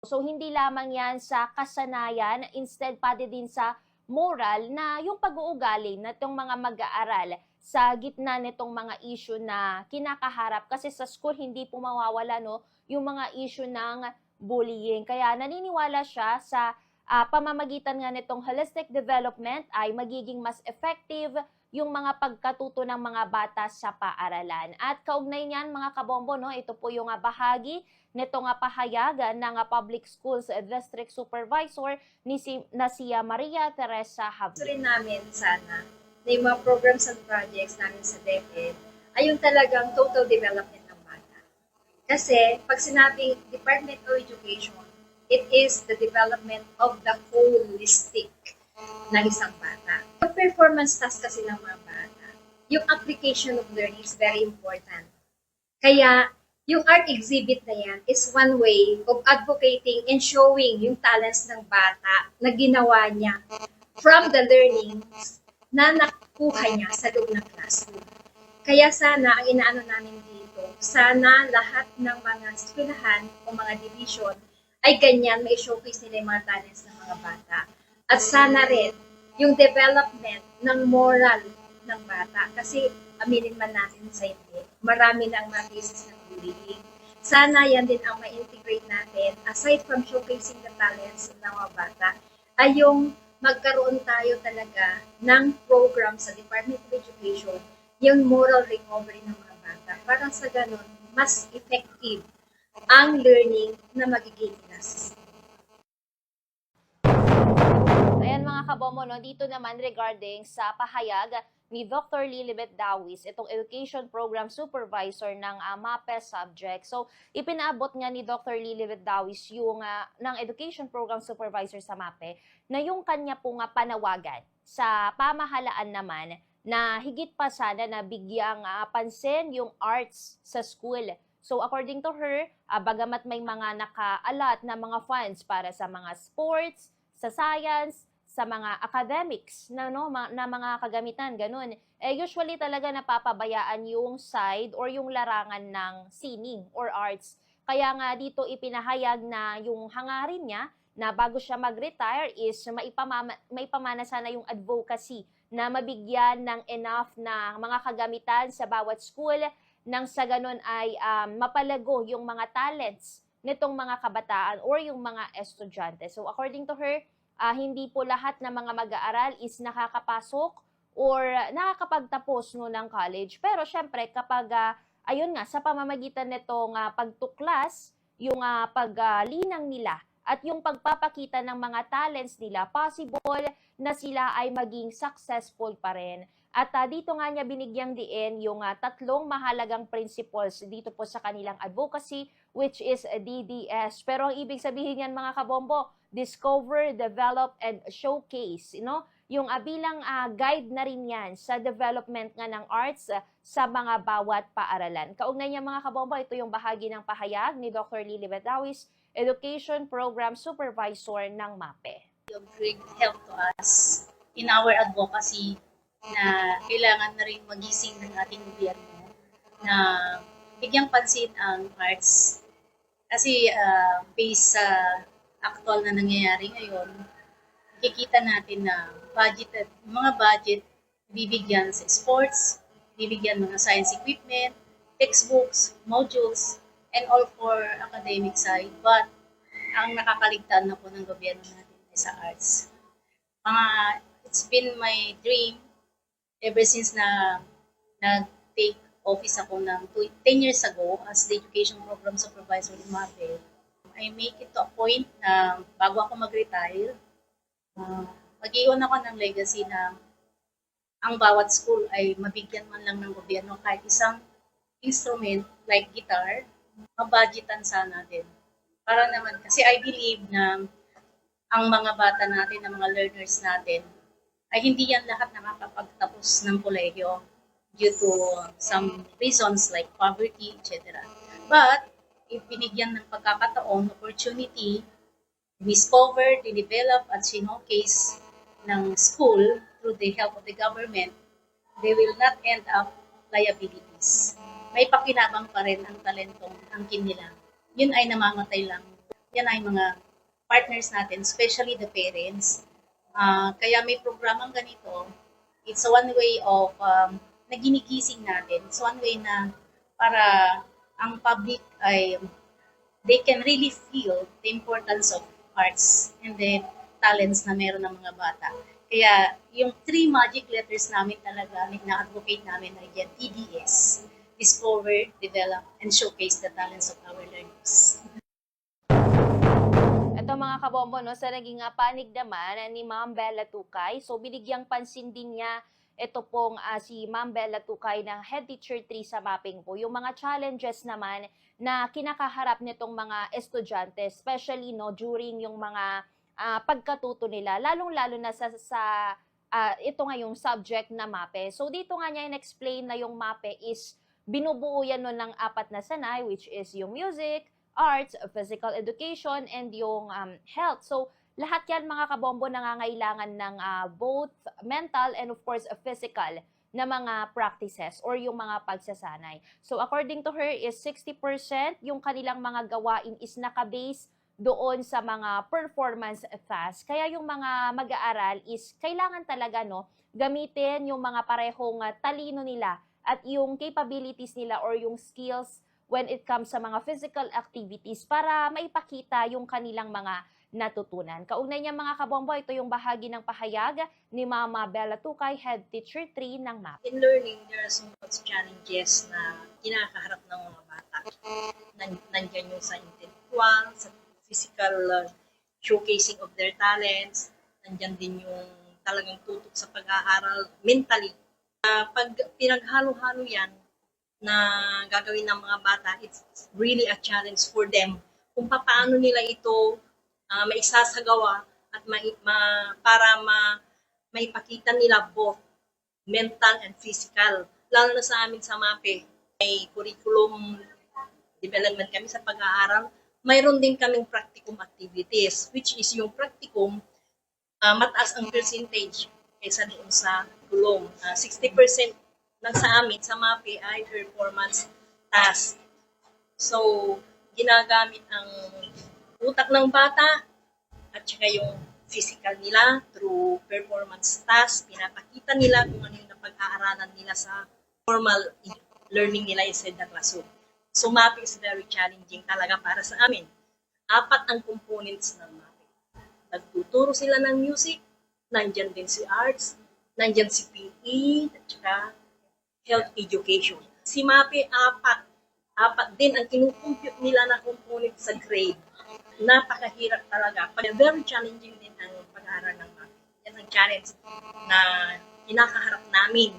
So hindi lamang yan sa kasanayan, instead pati din sa moral na yung pag-uugali na itong mga mag-aaral sa gitna nitong mga issue na kinakaharap kasi sa school hindi po mawawala no yung mga issue ng bullying. Kaya naniniwala siya sa ah, pamamagitan nga nitong holistic development ay magiging mas effective yung mga pagkatuto ng mga bata sa paaralan. At kaugnay niyan mga kabombo, no, ito po yung ah, bahagi nito nga pahayagan ng ah, Public Schools District Supervisor ni si, na siya Maria Teresa Havli. rin namin sana na yung mga programs and projects namin sa DepEd ay yung talagang total development ng bata. Kasi pag sinabing Department of Education, it is the development of the holistic ng isang bata. Yung performance task kasi ng mga bata, yung application of learning is very important. Kaya, yung art exhibit na yan is one way of advocating and showing yung talents ng bata na ginawa niya from the learnings na nakuha niya sa loob ng classroom. Kaya sana, ang inaano namin dito, sana lahat ng mga eskwelahan o mga division ay ganyan, may showcase nila yung mga talents ng mga bata. At sana rin, yung development ng moral ng bata. Kasi, aminin man natin sa hindi, marami na ang mga cases ng bullying. Sana yan din ang ma-integrate natin, aside from showcasing the talents ng mga bata, ay yung magkaroon tayo talaga ng program sa Department of Education, yung moral recovery ng mga bata, para sa ganun, mas effective ang learning na magiging nila kabomo, no, dito naman regarding sa pahayag ni Dr. Lilibet Dawis, itong Education Program Supervisor ng uh, MAPE subject. So, ipinaabot nga ni Dr. Lilibet Dawis yung ah, ng Education Program Supervisor sa MAPE na yung kanya po nga panawagan sa pamahalaan naman na higit pa sana na bigyang ah, pansin yung arts sa school. So according to her, ah, bagamat may mga naka-allot na mga funds para sa mga sports, sa science, sa mga academics na no ma- na mga kagamitan ganun. Eh usually talaga napapabayaan yung side or yung larangan ng sining or arts. Kaya nga dito ipinahayag na yung hangarin niya na bago siya mag-retire is maipamama, maipamana sana yung advocacy na mabigyan ng enough na mga kagamitan sa bawat school. Nang sa ganun ay um, mapalago yung mga talents nitong mga kabataan or yung mga estudyante. So according to her, ah, hindi po lahat ng mga mag-aaral is nakakapasok or nakakapagtapos no ng college. Pero syempre kapag ah, ayun nga sa pamamagitan nitong ah, pagtuklas, yung ah, paglinang nila at yung pagpapakita ng mga talents nila, possible na sila ay maging successful pa rin. At ah, dito nga niya binigyang diin yung ah, tatlong mahalagang principles dito po sa kanilang advocacy which is DDS. Pero ang ibig sabihin yan mga kabombo, discover, develop, and showcase. You know? Yung ah, bilang ah, guide na rin yan sa development nga ng arts ah, sa mga bawat paaralan. Kaugnay niya mga kabombo, ito yung bahagi ng pahayag ni Dr. Lily Betawis, Education Program Supervisor ng MAPE. of great help to us in our advocacy na kailangan na rin magising ng ating gobyerno na bigyang pansin ang arts. Kasi uh, based sa actual na nangyayari ngayon, kikita natin na budget, mga budget bibigyan sa sports, bibigyan mga science equipment, textbooks, modules, and all for academic side. But ang nakakaligtaan na po ng gobyerno natin ay sa arts. Mga, it's been my dream ever since na nag-take office ako ng two- 10 years ago as the education program supervisor in MAPE. I make it to a point na bago ako mag-retire, uh, mag-iwan ako ng legacy na ang bawat school ay mabigyan man lang ng gobyerno kahit isang instrument like guitar, mabudgetan sana din. Para naman, kasi I believe na ang mga bata natin, ang mga learners natin, ay hindi yan lahat nakakapagtapos ng kolehiyo due to some reasons like poverty, etc. But, if binigyan ng pagkakataon, opportunity, discover, develop, at showcase ng school through the help of the government, they will not end up liabilities. May pakinabang pa rin ang talentong angkin nila. Yun ay namamatay lang. yan ay mga partners natin, especially the parents. Ah, kaya may programang ganito, it's one way of um, na ginigising natin. It's one way na para ang public ay they can really feel the importance of arts and the talents na meron ng mga bata. Kaya yung three magic letters namin talaga, na-advocate namin ay yan, TDS. Discover, Develop, and Showcase the talents of our learners. Ito mga kabombo, no, sa naging panig naman ah, ni Ma'am Bella Tukay. So binigyang pansin din niya ito pong ah, si Ma'am Bella Tukay ng Head Teacher 3 sa mapping po. Yung mga challenges naman na kinakaharap nitong mga estudyante, especially no during yung mga ah, pagkatuto nila, lalong-lalo na sa, sa ah, ito nga yung subject na MAPE. So dito nga niya in-explain na yung MAPE is binubuo yan nun ng apat na sanay which is yung music, arts, physical education, and yung um, health. So, lahat yan mga kabombo nangangailangan ng ah, both mental and of course physical na mga practices or yung mga pagsasanay. So, according to her is 60% yung kanilang mga gawain is nakabase doon sa mga performance task. Kaya yung mga mag-aaral is kailangan talaga no gamitin yung mga parehong ah, talino nila at yung capabilities nila or yung skills when it comes sa mga physical activities para maipakita yung kanilang mga natutunan. Kaugnay niya mga kabombo, ito yung bahagi ng pahayag ni Mama Bella Tukay, Head Teacher 3 ng MAP. in learning, there are so challenges na kinakaharap ng mga bata. Nan nandyan yung sa intellectual, sa physical uh, showcasing of their talents, nandyan din yung talagang tutok sa pag-aaral mentally. Uh, pag pinaghalo-halo yan na gagawin ng mga bata, it's really a challenge for them kung paano nila ito uh, maisasagawa at mai- ma- para ma maipakita nila both mental and physical. Lalo na sa amin sa MAPE, may curriculum development kami sa pag-aaral. Mayroon din kaming practicum activities, which is yung practicum, uh, mataas ang percentage kaysa doon sa curriculum. Uh, 60% lang sa amin, sa MAPE, ay performance task. So, ginagamit ang utak ng bata at saka yung physical nila through performance task. Pinapakita nila kung ano yung napag-aaralan nila sa formal learning nila inside the classroom. So mapping is very challenging talaga para sa amin. Apat ang components ng mapping. Nagtuturo sila ng music, nandyan din si arts, nandyan si PE, at saka health education. Si MAPE, apat. Apat din ang kinukompute nila na component sa grade napakahirap talaga. Very challenging din ang pag-aaral ng MAPE. Yan ang challenge na kinakaharap namin